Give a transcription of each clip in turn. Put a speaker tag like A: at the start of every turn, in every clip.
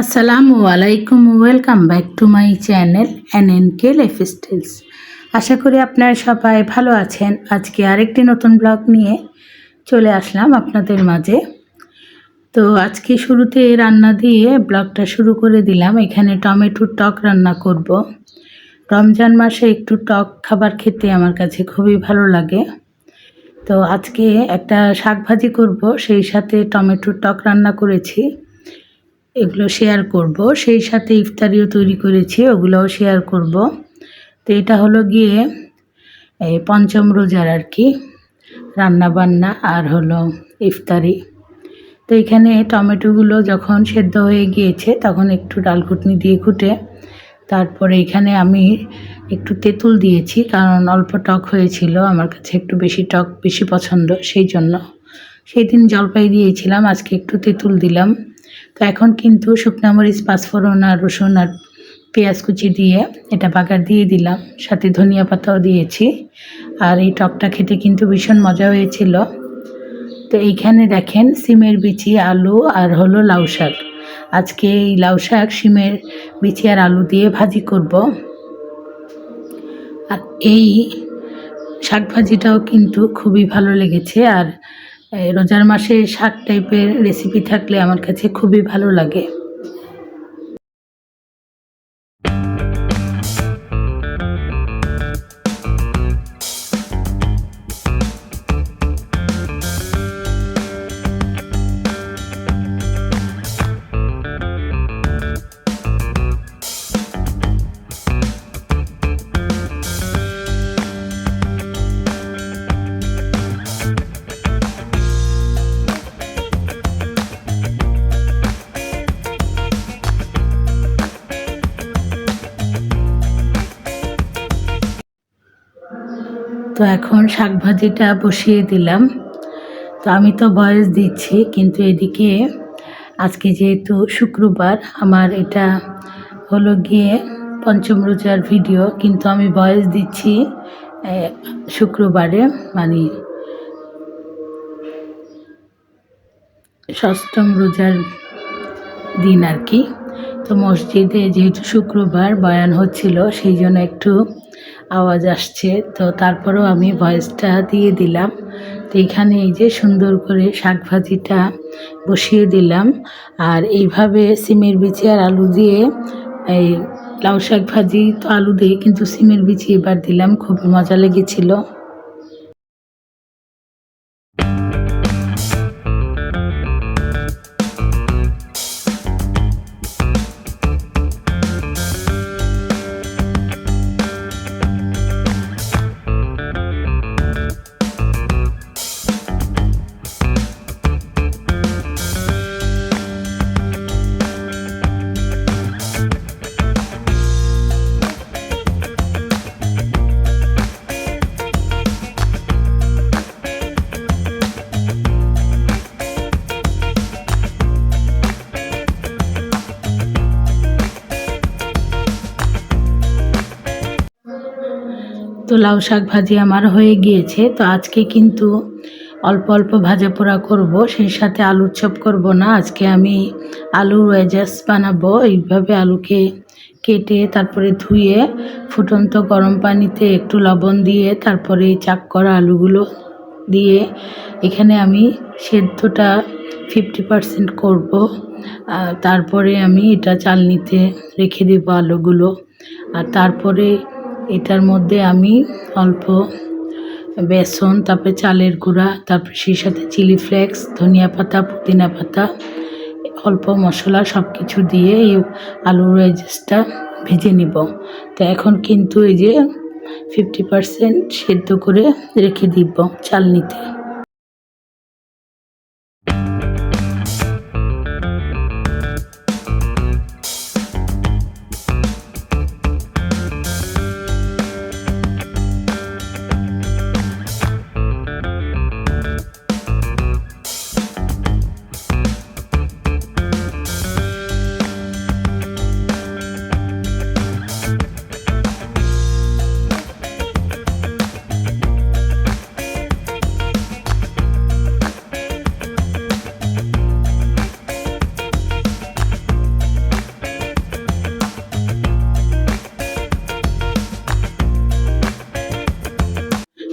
A: আসসালামু আলাইকুম welcome back to my channel N N K lifestyles আশা করি আপনারা সবাই ভালো আছেন। আজকে আরেকটি নতুন ব্লগ নিয়ে চলে আসলাম আপনাদের মাঝে। তো আজকে শুরুতে রান্না দিয়ে ব্লগটা শুরু করে দিলাম। এখানে টমেটোর টক রান্না করব। রমজান মাসে একটু টক খাবার খেতে আমার কাছে খুবই ভালো লাগে। তো আজকে একটা শাক ভাজি করব। সেই সাথে টমেটোর টক রান্না করেছি। এগুলো শেয়ার করব। সেই সাথে ইফতারিও তৈরি করেছি, ওগুলোও শেয়ার করব। তো এটা হলো গিয়ে, এই পঞ্চম রোজার আর কি রান্না বান্না আর হলো ইফতারি। তো এখানে টমেটোগুলো যখন সেদ্ধ হয়ে গিয়েছে, তখন একটু ডাল ঘুটনি দিয়ে ঘুটে তারপরে এখানে আমি একটু তেঁতুল দিয়েছি, কারণ অল্প টক হয়েছিল, আমার কাছে একটু বেশি টক, বেশি পছন্দ, সেই জন্য। সেই দিন জলপাই দিয়েছিলাম, আজকে একটু তেঁতুল দিলাম। তো এখন কিন্তু শুকনা মরিচ, পাঁচফোড়ন আর রসুন আর পেঁয়াজ কুচি দিয়ে এটা বাগার দিয়ে দিলাম। সাথে ধনিয়া পাতাও দিয়েছি। আর এই টকটা খেতে কিন্তু ভীষণ মজা হয়েছিল। তো এইখানে দেখেন সিমের বিচি, আলু আর হলো লাউ শাক। আজকে এই লাউ শাক, সিমের বিচি আর আলু দিয়ে ভাজি করব। আর এই শাক ভাজিটাও কিন্তু খুবই ভালো লেগেছে। আর রোজার মাসে শাক টাইপের রেসিপি থাকলে আমার কাছে খুবই ভালো লাগে। তো এখন শাক ভাজিটা বসিয়ে দিলাম। তো আমি তো বয়স দিচ্ছি, কিন্তু এদিকে আজকে যেহেতু শুক্রবার, আমার এটা হলো গিয়ে পঞ্চম রোজার ভিডিও, কিন্তু আমি বয়স দিচ্ছি শুক্রবারে মানে ষষ্ঠম রোজার দিন আর কি। তো মসজিদে যেহেতু শুক্রবার বয়ান হচ্ছিল, সেই জন্য একটু আওয়াজ আসছে। তো তারপরেও আমি ভয়েসটা দিয়ে দিলাম। তো এখানে এই যে সুন্দর করে শাক ভাজিটা বসিয়ে দিলাম। আর এইভাবে সিমের বিচি আর আলু দিয়ে, এই লাউ শাক ভাজি তো আলু দিয়ে, কিন্তু সিমের বিচি এবার দিলাম। খুব মজা লেগেছিল। তো লাউ শাক ভাজি আমার হয়ে গিয়েছে, তো আজকে কিন্তু অল্প অল্প ভাজা পোড়া করব, সেই সাথে আলুর চপ করব না, আজকে আমি আলুর ওয়েজাস বানাবো, এইভাবে আলুকে কেটে তারপরে ধুয়ে ফুটন্ত গরম পানিতে একটু লবণ দিয়ে তারপরে চাক করা আলুগুলো দিয়ে এখানে আমি সেদ্ধটা ফিফটি পারসেন্ট করব তারপরে আমি এটা চালনিতে রেখে দেবো আলুগুলো, আর তারপরে এটার মধ্যে আমি অল্প বেসন, তারপরে চালের গুঁড়া, তারপরে সেই সাথে চিলি ফ্লেক্স, ধনিয়া পাতা, পুদিনা পাতা, অল্প মশলা সব কিছু দিয়ে এই আলুর ওয়েজেসটা ভেজে নিব। তো এখন কিন্তু এই যে ফিফটি পারসেন্ট সেদ্ধ করে রেখে দিব চালনিতে।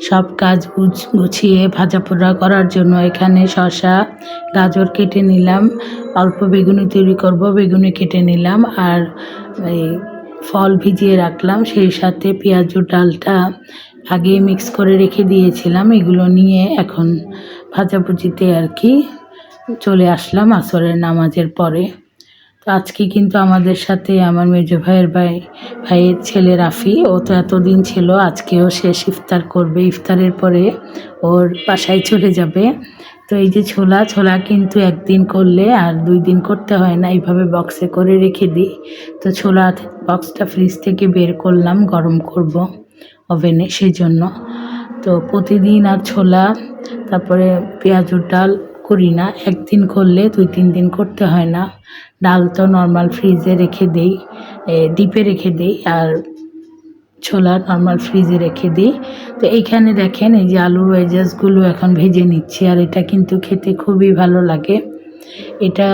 A: সব কাজ গুছ- গুছিয়ে ভাজা পোড়া করার জন্য এখানে শসা, গাজর কেটে নিলাম। অল্প বেগুনি তৈরি করব, বেগুনি কেটে নিলাম আর এই ফল ভিজিয়ে রাখলাম। সেই সাথে পেঁয়াজ ডালটা আগে মিক্স করে রেখে দিয়েছিলাম। এগুলো নিয়ে এখন ভাজাভুজিতে আর কি চলে আসলাম আসরের নামাজের পরে। তো আজকে কিন্তু আমাদের সাথে আমার মেজো ভাইয়ের ভাই, ভাইয়ের ছেলে রাফি, ও তো এতদিন ছিল, আজকেও শেষ ইফতার করবে। ইফতারের পরে ওর বাসায় চলে যাবে। তো এই যে ছোলা ছোলা কিন্তু একদিন করলে আর দুই দিন করতে হয় না, এইভাবে বক্সে করে রেখে দিই। তো ছোলা বক্সটা ফ্রিজ থেকে বের করলাম, গরম করব ওভেনে সেই জন্য। তো প্রতিদিন আর ছোলা, তারপরে পেঁয়াজুর ডাল করি না, একদিন করলে দুই তিন দিন করতে হয় না। ডাল তো নর্মাল ফ্রিজে রেখে দিই ডিপে রেখে দিই আর ছোলা নর্মাল ফ্রিজে রেখে দিই। তো এইখানে দেখেন, এই যে আলুর ওয়েজেসগুলো এখন ভেজে নিচ্ছি আর এটা কিন্তু খেতে খুবই ভালো লাগে। এটা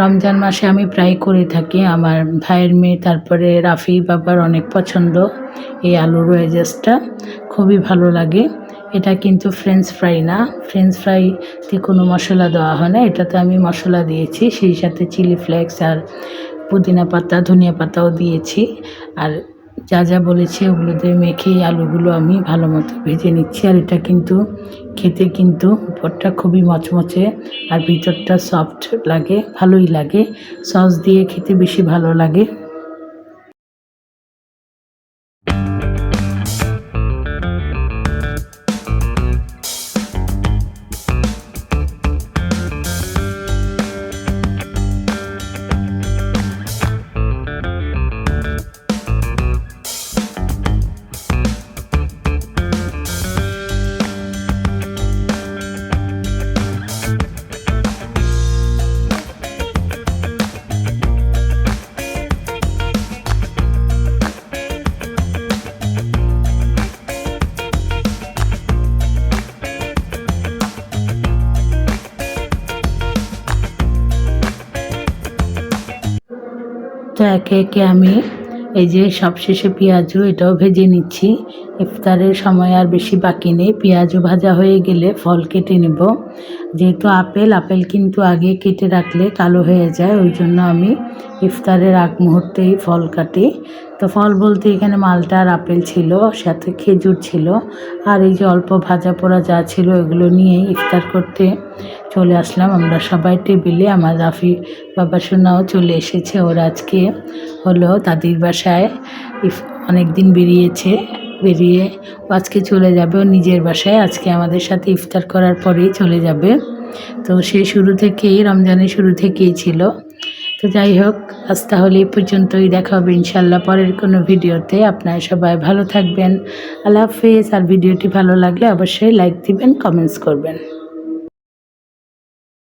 A: রমজান মাসে আমি প্রায় করে থাকি, আমার ভাইয়ের মেয়ে, তারপরে রাফি বাবার অনেক পছন্দ এই আলুর ওয়েজেসটা খুবই ভালো লাগে। এটা কিন্তু ফ্রেঞ্চ ফ্রাই না। ফ্রেঞ্চ ফ্রাইতে কোনো মশলা দেওয়া হয় না। এটাতে আমি মশলা দিয়েছি, সেই সাথে চিলি ফ্লেক্স আর পুদিনা পাতা, ধনিয়া পাতাও দিয়েছি। আর যা যা বলেছে ওগুলোতে মেখে আলুগুলো আমি ভালো মতো ভেজে নিচ্ছি। আর এটা কিন্তু খেতে কিন্তু উপরটা খুবই মচমচে আর ভিতরটা সফট লাগে, ভালোই লাগে। সস দিয়ে খেতে বেশি ভালো লাগে। তো একে একে আমি এই যে সবশেষে পেঁয়াজও এটাও ভেজে নিচ্ছি। ইফতারের সময় আর বেশি বাকি নেই। পেঁয়াজও ভাজা হয়ে গেলে ফল কেটে নেব। যেহেতু আপেল আপেল কিন্তু আগে কেটে রাখলে কালো হয়ে যায়, ওই জন্য আমি ইফতারের আগ মুহূর্তেই ফল কাটি। তো ফল বলতে এখানে মালটা আর আপেল ছিল, সাথে খেজুর ছিল। আর এই যে অল্প ভাজা পোড়া যা ছিল, এগুলো নিয়েই ইফতার করতে চলে আসলাম। আমরা সবাই টেবিলে, আমার রাফি বাবা সোনাও চলে এসেছে। ওরা আজকে হলো দাদির বাসায় অনেক দিন বেরিয়েছে, বেরিয়ে ও আজকে চলে যাবে। ও নিজের বাসায় আজকে আমাদের সাথে ইফতার করার পরেই চলে যাবে। তো সে শুরু থেকেই, রমজানের শুরু থেকেই ছিল। তো যাই হোক, আজ তাহলে এই পর্যন্তই দেখা হবে ইনশাল্লাহ পরের কোনো ভিডিওতে। আপনারা সবাই ভালো থাকবেন। আল্লাহ হাফেজ। আর ভিডিওটি ভালো লাগলে অবশ্যই লাইক দিবেন, কমেন্টস করবেন।